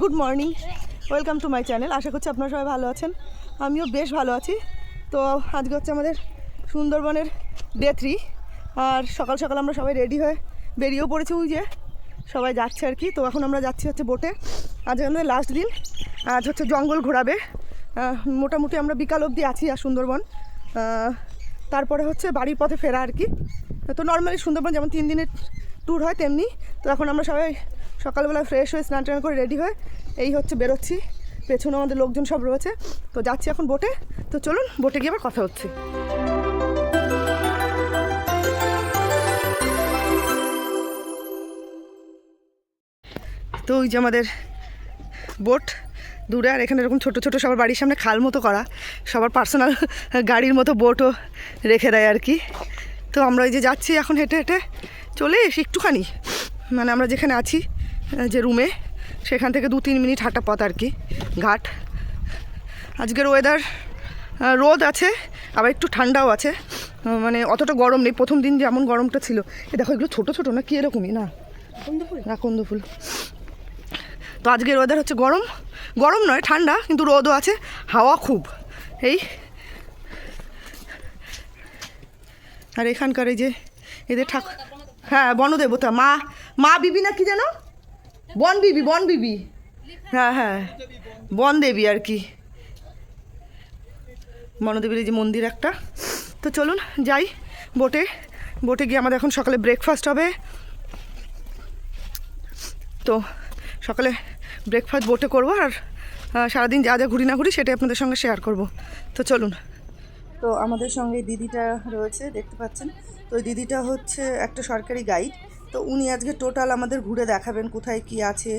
Good morning welcome to my channel আশা করছি আপনারা সবাই ভালো আছেন। আমিও বেশ ভালো আছি। তো আজকে হচ্ছে আমাদের সুন্দরবনের ডে থ্রি আর সকাল সকাল আমরা সবাই রেডি হয়ে বেরিয়েও পড়েছি ওই যে সবাই যাচ্ছে আর কি। তো এখন আমরা যাচ্ছি হচ্ছে বোটে আজ আমাদের লাস্ট দিন। আজ হচ্ছে জঙ্গল ঘোরাবে। মোটামুটি আমরা বিকাল অবধি আছি আর সুন্দরবন। তারপরে হচ্ছে বাড়ির পথে ফেরা আর কি। তো নর্মালি সুন্দরবন যেমন তিন দিনের ট্যুর হয়, তেমনি। তো এখন আমরা সবাই সকালবেলা ফ্রেশ হয়ে স্নান টান করে রেডি হয়ে এই হচ্ছে বেরোচ্ছি। পেছনে আমাদের লোকজন সব রয়েছে। তো যাচ্ছি এখন বোটে তো চলুন বোটে গিয়ে আবার কথা হচ্ছে। তো ওই যে আমাদের বোট দূরে, আর এখানে এরকম ছোটো ছোটো সবার বাড়ির সামনে খাল মতো করা। সবার পার্সোনাল গাড়ির মতো বোটও রেখে দেয় আর কি। তো আমরা এই যে যাচ্ছি এখন হেঁটে হেঁটে, চলে এসি একটুখানি। মানে আমরা যেখানে আছি যে রুমে, সেখান থেকে দু তিন মিনিট হাঁটা পথ আর কি, ঘাট। আজকের ওয়েদার রোদ আছে, আবার একটু ঠান্ডাও আছে। মানে অতটা গরম নেই, প্রথম দিন যেমন গরমটা ছিল। এ দেখো, এগুলো ছোটো ছোটো না কি এরকমই? না। না কন্দ ফুল তো আজকের ওয়েদার হচ্ছে গরম। গরম নয়, ঠান্ডা, কিন্তু রোদও আছে, হাওয়া খুব। এই। আর এখানকার এই যে, এদের ঠাকুর হ্যাঁ বনদেবতা, মা মা বিবি না কি যেন? বন বিবি বন বিবি। হ্যাঁ হ্যাঁ। বন দেবী আর কি। বনদেবীর যে মন্দির একটা। তো চলুন, যাই। বোটে বোটে গিয়ে আমাদের এখন সকালে ব্রেকফাস্ট হবে। তো সকালে ব্রেকফাস্ট বোটে করব আর সারাদিন যা যা ঘুরি না ঘুরি সেটাই আপনাদের সঙ্গে শেয়ার করব। তো চলুন। তো আমাদের সঙ্গে দিদিটা রয়েছে, দেখতে পাচ্ছেন। তো দিদিটা হচ্ছে একটা সরকারি গাইড তো উনি আজকে টোটাল আমাদের ঘুরে দেখাবেন কোথায় কি আছে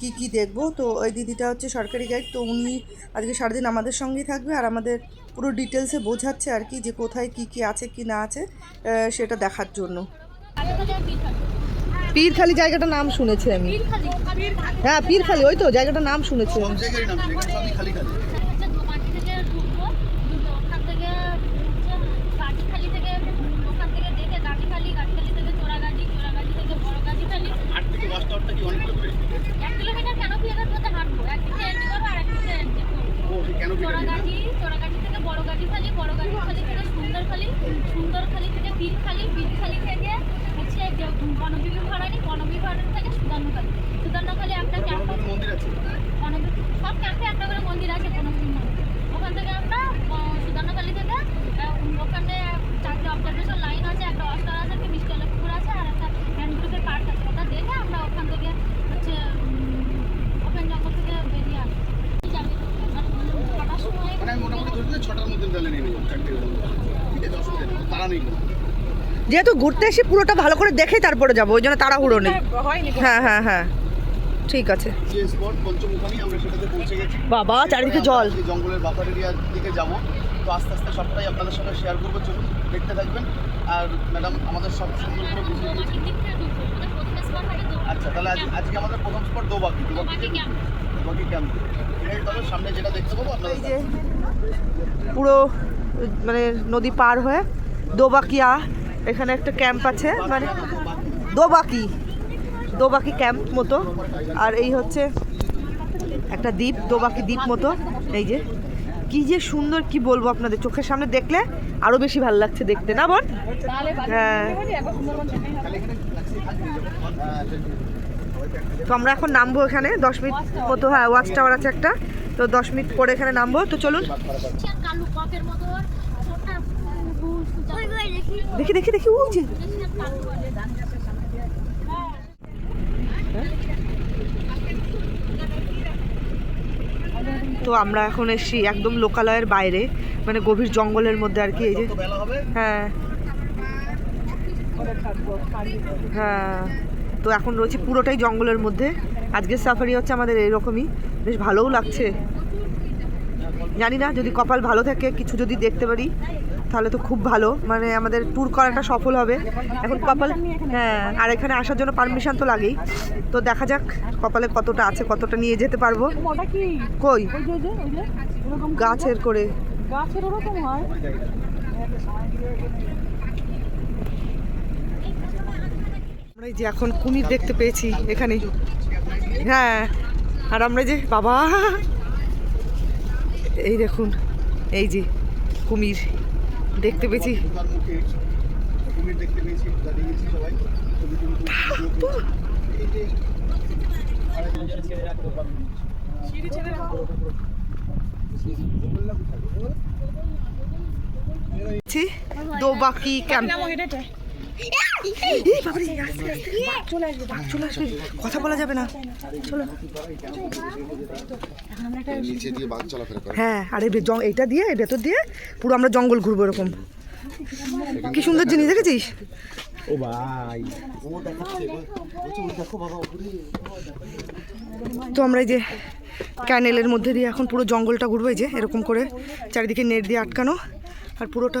কি কি দেখব। তো ওই দিদিটা হচ্ছে সরকারি গাইড তো উনি আজকে সারাদিন আমাদের সঙ্গেই থাকবে আর আমাদের পুরো ডিটেলসে বোঝাচ্ছে আর কি যে কোথায় কি কি আছে কি না আছে সেটা দেখার জন্য। পীরখালি জায়গাটার নাম শুনেছি আমি। হ্যাঁ পীরখালি ওই তো জায়গাটার নাম শুনেছি আমি। জায়গারই নাম এখানে সবই খালি খালি দোকানটি থেকে ঢুকবো ঢুকে ওখান থেকে গাড়ি খালি থেকে ওখান থেকে দেখে গাড়ি খালি গাড়ি খালি থেকে চোরা গাড়ি চোরা গাড়ি থেকে বড় গাড়ি খালি আট থেকে দশ টাওয়ারটা কি অনেকটা দূরে এক কিলোমিটার কেন কিলোমিটার মধ্যে হাঁটবো একদিকে এন্ট্রি করব আর একদিকে এন্ট্রি করব ও সে কেন চোরা গাড়ি চোরা গাড়ি থেকে বড় গাড়ি খালি বড় গাড়ি খালি থেকে সুন্দর খালি সুন্দর খালি থেকে বীর খালি থেকে হচ্ছে বনবিবি ভাড়ানি বনবিবি ভাড়ানি থেকে সুদান্ন খালি একটা ক্যাম্প মন্দির আছে? সব ক্যাম্পে একটা করে মন্দির আছে কোনো ওখান থেকে আমরা সুদানকালী থেকে ওখানে চারটে অবজারভেশন লাইন আছে একটা অস্টার আছে একটা আলু পুকুর আছে আর একটা হ্যান্ডগ্রুপের পার্ক আছে। ওটা দেখে আমরা ওখান থেকে হচ্ছে ওপেন জঙ্গল থেকে বেরিয়ে আসি। যাবে আর কটার সময় মোটামুটি ছটার মধ্যে তাহলে নেমে যাব চারটে ঠিক আছে অসুবিধা নেই তারা নেই। যেহেতু ঘুরতে এসে পুরোটা ভালো করে দেখেই তারপরে যাব ওই জন্য তাড়াহুড়ো নেই। হ্যাঁ হ্যাঁ হ্যাঁ ঠিক আছে। যে স্পট পঞ্চমুখানি আমরা সেটাতে পৌঁছে গেছি। বাবা চারিদিকে জল। জঙ্গলের বাফার এরিয়ার দিকে যাব। তো আস্তে আস্তে সবটাই আপনাদের সঙ্গে শেয়ার করব চলুন দেখতে থাকবেন। আর ম্যাডাম আমাদের সব সুন্দর করে বুঝিয়ে আচ্ছা তাহলে আজ আজকে আমাদের প্রথম স্পট দোবাকি। দোবাকি দোবাকি ক্যাম্প। সামনে যেটা দেখতে পাবো আপনাদের পুরো মানে নদী পার হয়ে দোবাকিয়া এখানে একটা ক্যাম্প আছে মানে দোবাকি দোবাকি ক্যাম্প মতো। আর এই হচ্ছে একটা দ্বীপ, দোবাকি দ্বীপ মতো। এই যে, কি যে সুন্দর, কি বলব আপনাদের, চোখের সামনে দেখলে আরও বেশি ভালো লাগছে দেখতে। না, বোন? হ্যাঁ। তো আমরা এখন নামবো এখানে, দশ মিনিট মতো হ্যাঁ ওয়াচ টাওয়ার আছে একটা। তো দশ মিনিট পরে এখানে নামবো। তো চলুন হচ্ছে কালু কপের মতো ছোট্ট দেখি দেখি দেখি ওই যে। তো আমরা এখন এসছি একদম লোকালয়ের বাইরে মানে গভীর জঙ্গলের মধ্যে আর কি, এই যে। হ্যাঁ। হ্যাঁ। তো এখন রয়েছে পুরোটাই জঙ্গলের মধ্যে। আজকের সাফারি হচ্ছে আমাদের এরকমই বেশ ভালোও লাগছে। জানি না, যদি কপাল ভালো থাকে, কিছু যদি দেখতে পারি। তাহলে তো খুব ভালো। মানে আমাদের ট্যুর করাটা সফল হবে। এখন কপাল হ্যাঁ আর এখানে আসার জন্য পারমিশন তো লাগেই। তো দেখা যাক কপালে কতটা আছে কতটা নিয়ে যেতে পারব। কই? গাছের করে। গাছের ওরকম হয়। আমরা এই যে এখন কুমির দেখতে পেয়েছি এখানে। হ্যাঁ আর আমরা যে বাবা! এই দেখুন এই যে কুমির। দেখতে পেয়েছি। দেখতে পেয়েছি সবাই দোবাকি ক্যাম্প। এই বাবারে, আস্তে, আস্তে, বাঘ চলে আসবে, বাঘ চলে আসবে। কথা বলা যাবে না। চলো। নিচে দিয়ে বাঘ চলাফেরা করে। হ্যাঁ আর এই বে- জং- এইটা দিয়ে এই ভেতর দিয়ে পুরো আমরা জঙ্গল ঘুরবো এরকম। কি সুন্দর জিনিস দেখেছিস? ও ভাই। বাবা তো আমরা এই যে ক্যানেলের মধ্যে দিয়ে এখন পুরো জঙ্গলটা ঘুরবো এই যে এরকম করে চারিদিকে নেট দিয়ে আটকানো আর পুরোটা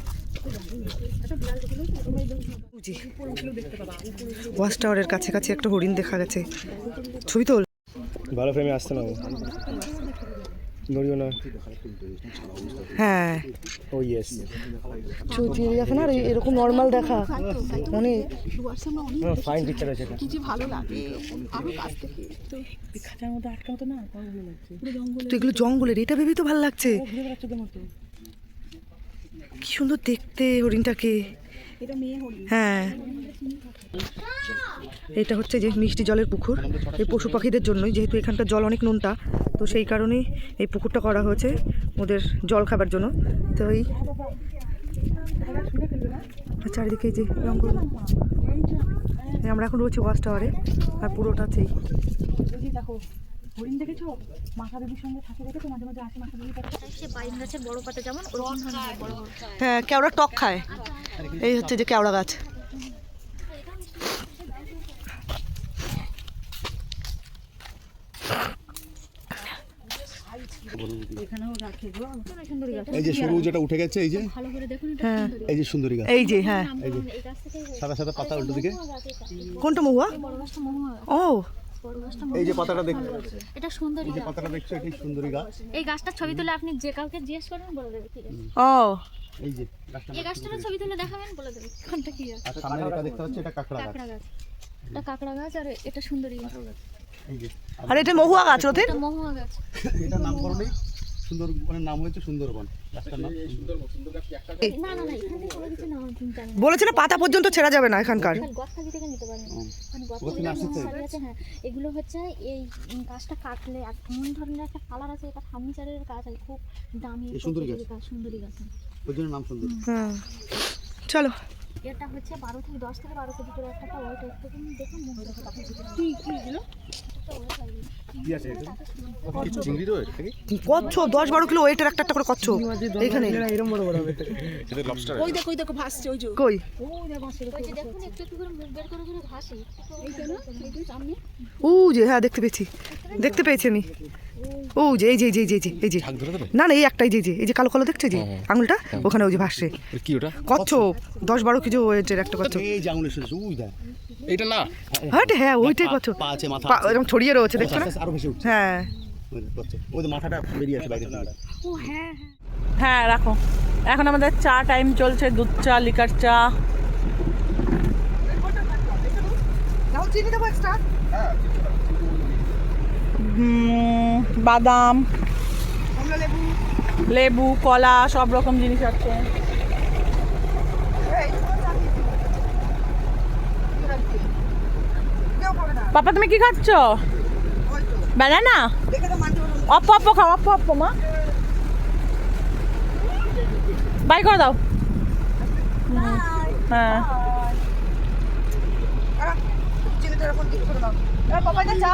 ওয়াচ টাওয়ারের কাছে কাছে একটা হরিণ দেখা গেছে। ছবি তোল। ভালো ফ্রেমে আসতে না নড়িও না। হ্যাঁ। ও ইয়েস এরকম নর্মাল দেখা। অনেক ফাইন পিকচার আছে এটা। খাঁচার মধ্যে আটকানো না তাও ভালো লাগছে পুরো জঙ্গল তো এগুলো জঙ্গলের এটা ভেবেই তো ভালো লাগছে ঘুরে বেড়াচ্ছে ওদের মতো কি সুন্দর দেখতে হরিণটাকে। হ্যাঁ। এটা হচ্ছে যে মিষ্টি জলের পুকুর। এই পশু পাখিদের জন্যই, যেহেতু এখানকার জল অনেক নোনতা, তো সেই কারণেই এই পুকুরটা করা হয়েছে ওদের জল খাবার জন্য। তো এই চারিদিকে যে আমরা এখন রয়েছি ওয়াচ টাওয়ারে, আর পুরোটা হচ্ছে দেখো হরিণ দেখেছ? মাথা সঙ্গে থাকে দেখেছ? মাঝে মাঝে আসে মাথা সে বাইন গাছের বড় পাতা যেমন ওরকম ধরনের বড় বড় হ্যাঁ কেওড়া টক খায়। এই হচ্ছে যে কেওড়া গাছ। এখানেও রাখে গো। সুন্দরী গাছ। এই যে সরু যেটা উঠে গেছে এই যে? ভালো করে দেখুন এটা হ্যাঁ। এই যে সুন্দরী গাছ। এই যে হ্যাঁ। এই সাদা সাদা পাতা উল্টো দিকে। কোনটা মহুয়া। ও। এই যে পাতাটা দেখছ এটা সুন্দরী এই যে পাতাটা দেখছ এটাই সুন্দরী গাছ। এই গাছটার ছবি তুলে আপনি যে কাউকে জিজ্ঞেস করবেন বলে দেবে ঠিক আছে? ও। এই যে গাছটা এই গাছটার ছবি তুলে দেখাবেন বলে দেবে কোনটা কি আছে? সামনে এটা দেখতে পাচ্ছ এটা কাঁকড়া গাছ। এটা কাঁকড়া গাছ আর এটা সুন্দরী গাছ। আর এটা মহুয়া গাছ এটা মহুয়া গাছ। এটা নামকরণেই সুন্দর মানে নাম হয়েছে সুন্দরবন। গাছটার নাম না না না এখান থেকে কোনো কিছু না আমার চিন্তা নেই বলেছে না পাতা পর্যন্ত ছেড়া যাবে না এখানকার। মানে? আছে হ্যাঁ। এগুলো হচ্ছে এই গাছটা কাটলে এক এমন ধরনের একটা কালার আছে এটা ফার্নিচারের গাছ আর খুব দামি এই সুন্দরী গাছ সুন্দরী গাছ। ওই জন্য নাম সুন্দরী। হ্যাঁ। চলো। এটা হচ্ছে বারো থেকে দশ থেকে বারো কেজি করে একটা ওয়েট একটু দেখুন কি কি রয়েছে কচ্ছপ। দশ বারো কিলো ওয়েটের একটা একটা করে কচ্ছপ। এইখানে এরকম বড় বড় ওই দেখো ওই দেখো ভাসছে ওই কই? ওই যে দেখুন একটু একটু করে মুখ বের করে করে ভাসে। এইটা না এই যে সামনে। ও যে হ্যাঁ দেখতে পেয়েছি। দেখতে পেয়েছি আমি। ও যে এই যে এই যে এই যে, এই যে না না এই একটাই যে যে এই যে কালো কালো দেখছ যে আঙুলটা? ওখানে ওই যে ভাসছে। কি ওটা? কচ্ছপ। দশ বারো কেজি ওয়েটের একটা কচ্ছপ। এই যে আঙুলের শুনেছো ওই দেখ। এটা না। হ্যাঁ হ্যাঁ ওইটাই কচ্ছপ। পা আছে মাথা এরকম ছড়িয়ে রয়েছে দেখছ না? আস্তে আস্তে আরও বেশি উঠছে। হ্যাঁ। ওই মাথাটা বেরিয়ে আছে বাইরে ও হ্যাঁ হ্যাঁ। হ্যাঁ রাখো। এখন আমাদের চা টাইম চলছে দুধ চা লিকার চা। চিনি দেবো এক্সট্রা হুম, বাদাম লেবু কলা সব রকম জিনিস আছে। পাপা তুমি কি খাচ্ছ? ব্যানানা অপ্প অপ্প খাও অপ্প অপ্প মা। বাই করে দাও। হ্যাঁ। চিনিটা এরকম দিক করে দাও। এবার চা।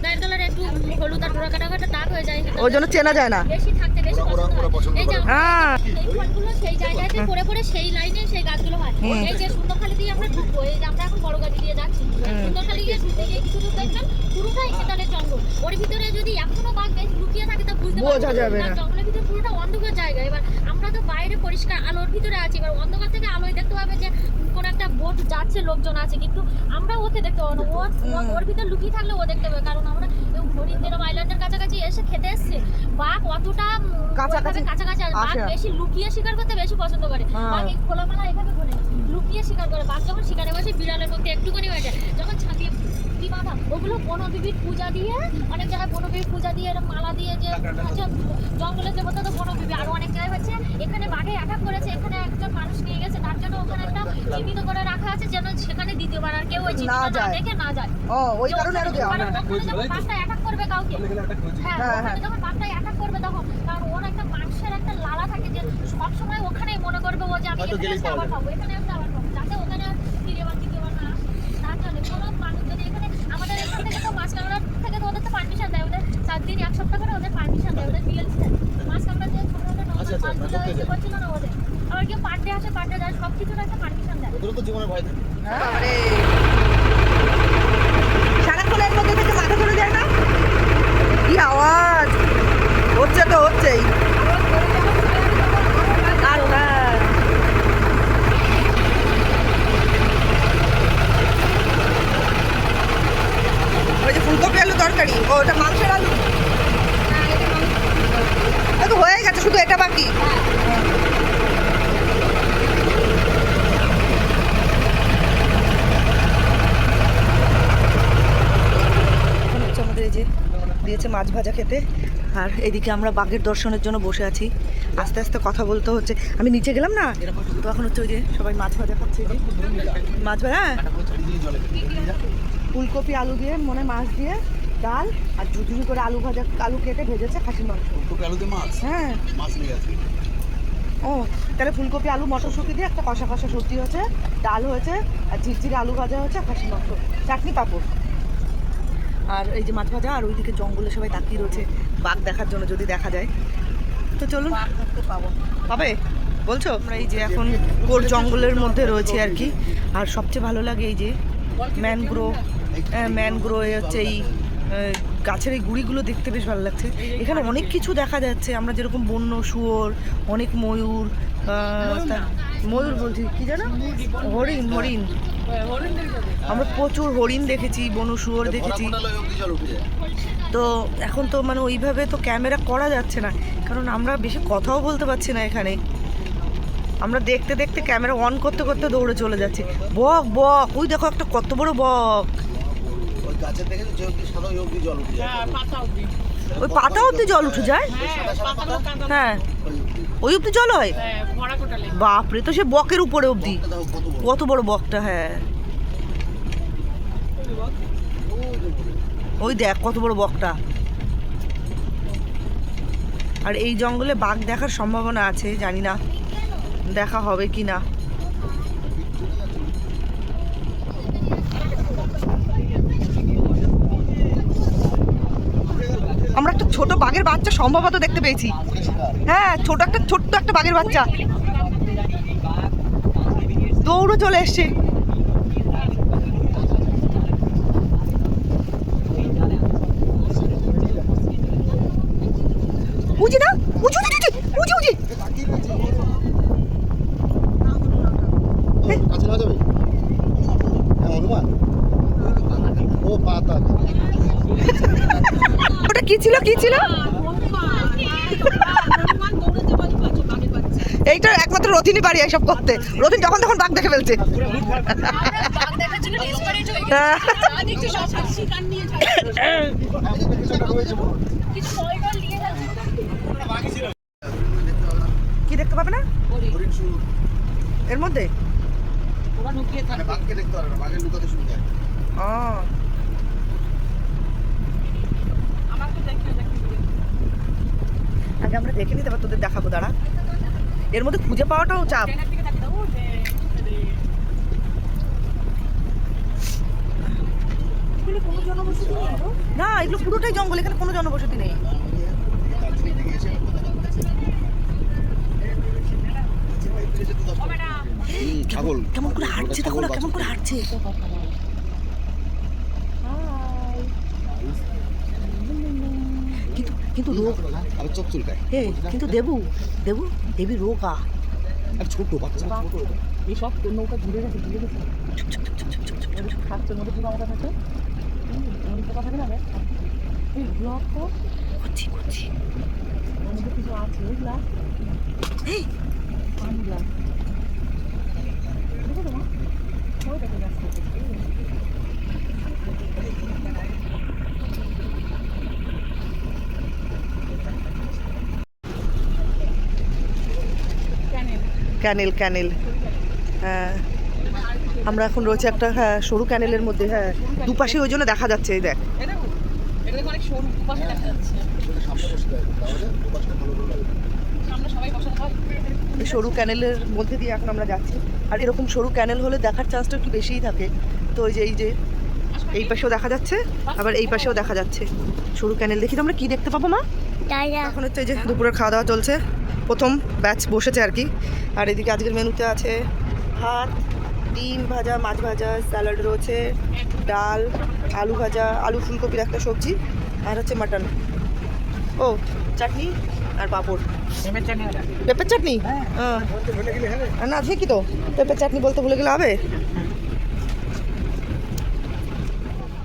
ওই জন্য চেনা যায় না। বেশি থাকতে বেশি পছন্দ হয়। এই যে হ্যাঁ। এই ফলগুলো সেই জায়গাতে পড়ে পড়ে সেই লাইনে সেই গাছগুলো হয়। এই যে সুন্দরখালি দিয়ে আমরা ঢুকবো এই যে আমরা এখন বড় গাড়ি দিয়ে যাচ্ছি। সুন্দরখালি গিয়ে ঢুকতে গিয়ে কিছু দূর দেখবেন পুরোটাই সেতালের জঙ্গল। ওর ভিতরে যদি এখনও বাঘ বেশ লুকিয়ে থাকে তা বুঝতে পারব বোঝা যাবে না। জঙ্গলের ভিতরে পুরোটা অন্ধকার জায়গা। এবার আমরা তো বাইরে পরিষ্কার আলোর ভিতরে আছি। এবার অন্ধকার থেকে আলোয় দেখতে পাবে যে কোন একটা বোট যাচ্ছে লোকজন আছে। কিন্তু আমরা ওকে দেখতে পাবো না। ওর ভিতরে লুকিয়ে থাকলে ও দেখতে পাবে। কারণ আমরা এই হরিণদের আইল্যান্ডের কাছাকাছি এসে খেতে এসছে বাঘ অতটা কাছাকাছি কাছাকাছি আর বাঘ বেশি লুকিয়ে শিকার করতে বেশি পছন্দ করে। হ্যাঁ। বাঘ এই খোলামেলা এখানে ঘোরে। লুকিয়ে শিকার করে। বাঘ যখন শিকারে বসে বিড়ালের মধ্যে একটুখানি হয়ে যায়। যখন ছাপিয়ে কি বাঁধা ওগুলো বনদেবীর পূজা দিয়ে অনেক জায়গায় বনদেবীর পূজা দিয়ে এরকম মালা দিয়ে যে আচ্ছা জঙ্গলের দেবতা তো বনদেবী আরও অনেক জায়গায় হচ্ছে। এখানে বাঘে অ্যাটাক করেছে এখানে একজন মানুষ নিয়ে গেছে তার জন্য ওখানে একটা চিহ্নিত করে রাখা আছে যেন সেখানে দ্বিতীয়বার আর কেউ ওই চিহ্নিত না দেখে না যায়। ও ওই কারণে আরও দেওয়া যখন বাঘটা অ্যাটাক করবে কাউকে হ্যাঁ হ্যাঁ, ওখানে হ্যাঁ। যখন বাঘটা অ্যাটাক করবে তখন কারণ ওর একটা মাংসের একটা লালা থাকে যে সব সময় ওখানেই মনে করবে ও যে আমি এখানে আবার যাবে। এখানে আসলে আবার পাবো যাতে ওখানে আর দ্বিতীয়বার দ্বিতীয়বার না আসে তার জন্য কোনো মানুষ যদি এখানে আমাদের এখান থেকে তো মাছ কাঁকড়া থেকে তো ওদের তো পারমিশন দেয় ওদের সাত দিন এক সপ্তাহ করে ওদের পারমিশন দেয় ওদের বিএলসি দেয়। মাছ কাঁকড়া যে ছোটো ছোটো আচ্ছা, আচ্ছা, মাছগুলো ইয়ে করছিল না ওদের। আবার কেউ পার ডে আসে পার ডে যায় সব কিছুর একটা পারমিশন দেয়। ওদেরও তো জীবনের ভয় থাকে। সারাক্ষণ এর মধ্যে থেকে মাথা চলে যায় না? কি আওয়াজ? হচ্ছে তো হচ্ছেই। ওই যে ফুলকপি আলু তরকারি। ওটা মাংসের আলু এ তো হয়ে গেছে শুধু এটা বাকি? আমাদের এই যে দিয়েছে মাছ ভাজা খেতে। আর এদিকে আমরা বাঘের দর্শনের জন্য বসে আছি। আস্তে আস্তে কথা বলতে হচ্ছে। আমি নিচে গেলাম না? তো এখন হচ্ছে ওই যে সবাই মাছ ভাজা খাচ্ছে মাছ ভাজা? ফুলকপি, আলু দিয়ে মনে মাছ দিয়ে ডাল আর ঝুঝুরি করে আলু ভাজা আলু কেটে ভেজেছে খাসি মাংস। ফুলকপি আলুতে মাছ? হ্যাঁ। মাছ নিয়ে গেছে। ও তাহলে ফুলকপি আলু মটরশুঁটি দিয়ে একটা কষা কষা সবজি হয়েছে ডাল হয়েছে আর ঝিরঝিরে আলু ভাজা হয়েছে আর খাসির মাংস। চাটনি পাপড়। আর এই যে মাছ ভাজা আর ওইদিকে জঙ্গলে সবাই তাকিয়ে রয়েছে বাঘ দেখার জন্য যদি দেখা যায়। তো চলুন। পাবো। পাবে? বলছো? আমরা এই যে এখন কোর জঙ্গলের মধ্যে রয়েছি আর কি। আর সবচেয়ে ভালো লাগে এই যে ম্যানগ্রোভ ম্যানগ্রো হচ্ছে এই গাছের এই গুড়িগুলো দেখতে বেশ ভালো লাগছে। এখানে অনেক কিছু দেখা যাচ্ছে। আমরা যেরকম বন্য শুয়োর অনেক ময়ূর ময়ূর বলছি কি জানো হরিণ হরিণ। আমরা প্রচুর হরিণ দেখেছি বন শুয়োর দেখেছি। তো এখন তো মানে ওইভাবে তো ক্যামেরা করা যাচ্ছে না কারণ আমরা বেশি কথাও বলতে পারছি না এখানে। আমরা দেখতে দেখতে ক্যামেরা অন করতে করতে দৌড়ে চলে যাচ্ছি। বক বক ওই দেখো একটা কত বড় বক। গাছের থেকে যে অবধি সাদা ওই অবধি জল উঠে যায়। ওই পাতা অব্দি জল উঠে যায়? হ্যাঁ ওই অবধি। জল হয়? বাপরে তো সে বকের উপরে বড়। কত বড় বকটা হ্যাঁ। ওই দেখ কত বড় বকটা। আর এই জঙ্গলে বাঘ দেখার সম্ভাবনা আছে জানি না। দেখা হবে কি না। আমরা একটা ছোট বাঘের বাচ্চা সম্ভবত দেখতে পেয়েছি। হ্যাঁ ছোট একটা, ছোট্ট একটা বাঘের বাচ্চা। দৌড়ে চলে এসছে উঁচি না উঁচু উঁচু উঁচু উঁচু কাছে না যাবে হ্যাঁ হনুমান ও পাতা ওটা কি ছিল কি ছিল এইটা রথিনী পারি এইসব করতে। রথিন যখন তখন বাঘ দেখে ফেলছে। কি দেখতে পাবে না? এর মধ্যে? পারবে আগে আমরা দেখে নিতে পার তোদের দেখাবো, দাঁড়া। এর মধ্যে খুঁজে পাওয়াটাও চাপ। না এগুলো পুরোটাই জঙ্গল এখানে কোনো জনবসতি নেই। ছাগল। কেমন করে হাঁটছে দেখো না কেমন করে হাঁটছে। কিন্তু কিন্তু রোগ আর চোখ চুলকায় এ কিন্তু দেবু দেবু দেবী রোগা আর ছোট বাচ্চা ছোট এইসব নৌকা ঘুরে গেছে ঘুরে গেছে খাচ্ছে মধ্যে পোকা মোকা থাকে মধ্যে পোকা থাকে না রে এই ব্লক তো করছি করছি ওর মধ্যে কিছু আছে বুঝলা এই পানগুলা দেখো তো মা ওই দেখো গাছটা। Canal canal. হ্যাঁ। আমরা এখন রয়েছে একটা হ্যাঁ সরু ক্যানেলের মধ্যে হ্যাঁ। দুপাশে ওই জন্য দেখা যাচ্ছে এই দেখ। সরু ক্যানেলের মধ্যে দিয়ে এখন আমরা যাচ্ছি। আর এরকম সরু ক্যানেল হলে দেখার চান্সটা একটু বেশিই থাকে। তো ওই যে এই যে এই পাশেও দেখা যাচ্ছে আবার এই পাশেও দেখা যাচ্ছে। সরু ক্যানেল দেখি তো আমরা কি দেখতে পাবো মা? এখন হচ্ছে এই যে দুপুরের খাওয়া দাওয়া চলছে। প্রথম ব্যাচ বসেছে আর কি। আর এদিকে আজকের মেনুতে আছে ভাত ডিম ভাজা মাছ ভাজা স্যালাড রয়েছে ডাল আলু ভাজা আলু ফুলকপির একটা সবজি আর হচ্ছে মাটন। ও চাটনি আর পাঁপড়। পেঁপের চাটনি হ্যাঁ। না ঠিকই তো। পেঁপের চাটনি বলতে ভুলে গেলে হবে।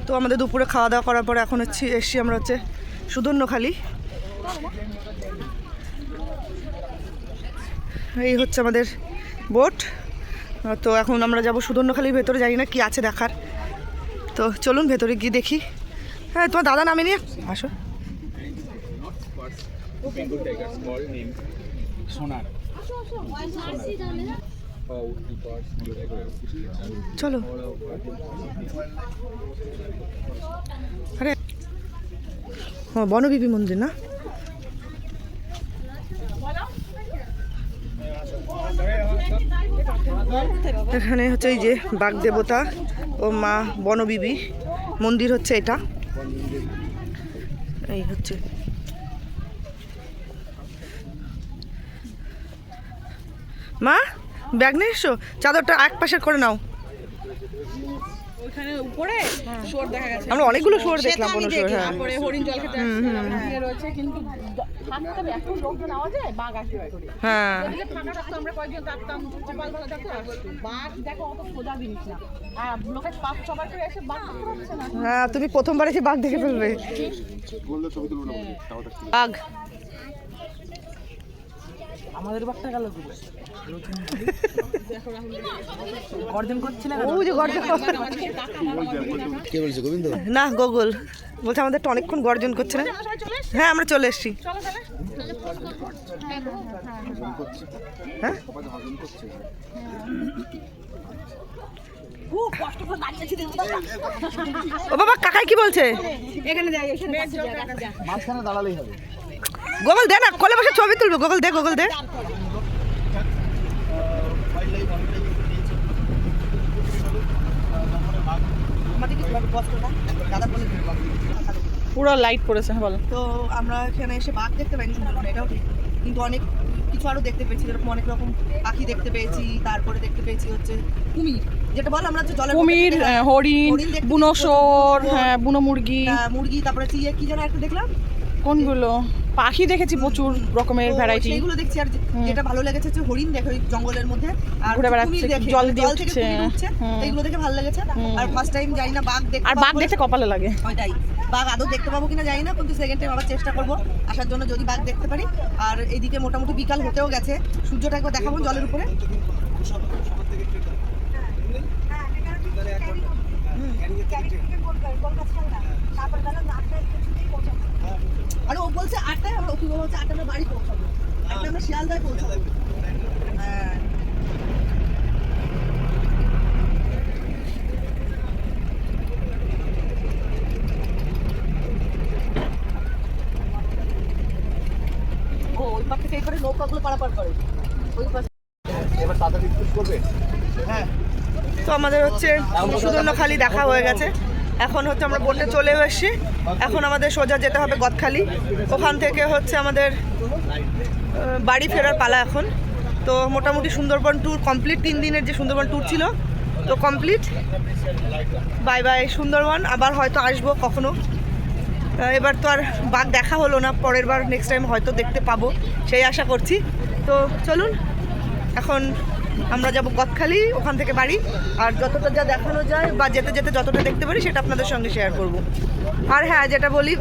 তো আমাদের দুপুরে খাওয়া দাওয়া করার পরে এখন হচ্ছে এসছি আমরা হচ্ছে সুধন্যখালি এই হচ্ছে আমাদের বোট তো এখন আমরা যাব সুধন্যখালির ভেতরে জানি না কি আছে দেখার। তো চলুন ভেতরে গিয়ে দেখি। হ্যাঁ তোমার দাদা নামে নিয়ে? আসো। চলো। আরে ও বনবিবি মন্দির না? এখানে হচ্ছে এই যে বাঘ দেবতা ও মা বনবিবি। মন্দির হচ্ছে এটা। এই হচ্ছে। মা, ব্যাগ নিয়ে এসো। চাদরটা এক পাশে করে নাও। ওইখানে উপরে শুয়োর দেখা গেছে। আমরা অনেকগুলো শুয়োর দেখলাম শুয়োর হ্যাঁ। তারপরে হরিণ জল খেতে আসছে, রয়েছে কিন্তু থাকতে এত লোকজন আওয়া যায় বাঘ আসবে হ্যাঁ। ফাঁকা থাকতো আমরা কয়েকজন থাকতাম থাকতো আসতো বাঘ দেখো অত সোজা জিনিস না। আর পাপ সবার করে এসে বাঘ হ্যাঁ তুমি প্রথমবার এসে বাঘ দেখে ফেলবে। বাঘ। আমাদের গেল গর্জন করছে না ওই যে গর্জন। কে বলছে গোবিন্দ? না গোগল। বলছে আমাদের তো অনেকক্ষণ গর্জন করছে না? হ্যাঁ আমরা চলে এসেছি। হ্যাঁ? ও বাবা কাকাই কি বলছে? এখানে যাই এখানে মাঝখানে দাঁড়ালেই হবে। গোগল দে না কোলে বসে ছবি তুলবে গোগল দে গোগল দে। পুরো লাইট পড়েছে বলো। তো আমরা এখানে এসে বাঘ দেখতে পাইনি সুন্দরবনে এটাও ঠিক। কিন্তু অনেক কিছু আরও দেখতে পেয়েছি যেরকম অনেক রকম পাখি দেখতে পেয়েছি তারপরে দেখতে পেয়েছি হচ্ছে কুমির। যেটা বল আমরা হচ্ছে জলের কুমির। হরিণ বুনো প্রচুর। হ্যাঁ বুনো মুরগি। মুরগি তারপরে কি যেন একটা দেখলাম? কোনগুলো? পাখি দেখেছি প্রচুর রকমের ভ্যারাইটি সেইগুলো দেখছি আর যেটা ভালো লেগেছে হচ্ছে হরিণ দেখে ওই জঙ্গলের মধ্যে আর ঘুরে বেড়াচ্ছে, জল দিয়ে উঠছে। হুম। এইগুলো দেখে ভালো লেগেছে আর ফার্স্ট টাইম যাই না বাঘ দেখতে আর বাঘ দেখতে কপালে লাগে ওইটাই বাঘ আদৌ দেখতে পাবো কিনা জানি না কিন্তু সেকেন্ড টাইম আবার চেষ্টা করব আসার জন্য যদি বাঘ দেখতে পারি আর এদিকে মোটামুটি বিকাল হতেও গেছে সূর্যটা একবার দেখাবো জলের উপরে আর ও বলছে আটটায় আমরা ওকে বলছে আটটা আমরা বাড়ি পৌঁছাবো। আটটা আমরা শিয়ালদায় পৌঁছাবো। হ্যাঁ। ও ওই পাশ থেকে এই করে নৌকাগুলো পারাপার করে। ওই পাশে এবার তাড়াতাড়ি করবে? হ্যাঁ। তো আমাদের হচ্ছে সুদর্ণ খালি দেখা হয়ে গেছে। এখন হচ্ছে আমরা বোটে চলে এসেছি এখন আমাদের সোজা যেতে হবে গদখালি। ওখান থেকে হচ্ছে আমাদের বাড়ি ফেরার পালা এখন। তো মোটামুটি সুন্দরবন ট্যুর কমপ্লিট তিন দিনের যে সুন্দরবন ট্যুর ছিল, তো কমপ্লিট বাই বাই সুন্দরবন। আবার হয়তো আসব কখনো। এবার তো আর বাঘ দেখা হলো না, পরের বার নেক্সট টাইম হয়তো দেখতে পাবো, সেই আশা করছি। তো চলুন, এখন আমরা যাব গদখালি ওখান থেকে বাড়ি। আর যতটা যা দেখানো যায় বা যেতে যেতে যতটা দেখতে পারি, সেটা আপনাদের সঙ্গে শেয়ার করব। আর হ্যাঁ যেটা বলি,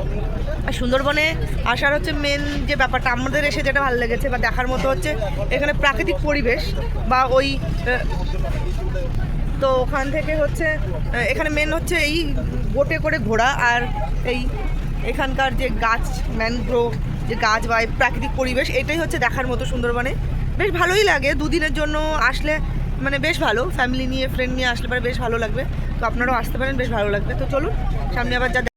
সুন্দরবনে আসার হচ্ছে মেন যে ব্যাপারটা, আমাদের এসে যেটা ভালো লেগেছে বা দেখার মতো হচ্ছে, এখানে প্রাকৃতিক পরিবেশ বা ওই তো ওখান থেকে হচ্ছে এখানে মেন হচ্ছে এই বোটে করে ঘোরা আর এই এখানকার যে গাছ ম্যানগ্রোভ যে গাছ বা প্রাকৃতিক পরিবেশ, এটাই হচ্ছে দেখার মতো সুন্দরবনে। বেশ ভালোই লাগে, দুদিনের জন্য আসলে মানে বেশ ভালো ফ্যামিলি নিয়ে ফ্রেন্ড নিয়ে আসলে পরে বেশ ভালো লাগবে। তো আপনারাও আসতে পারেন, বেশ ভালো লাগবে। তো চলুন, সামনে আবার যা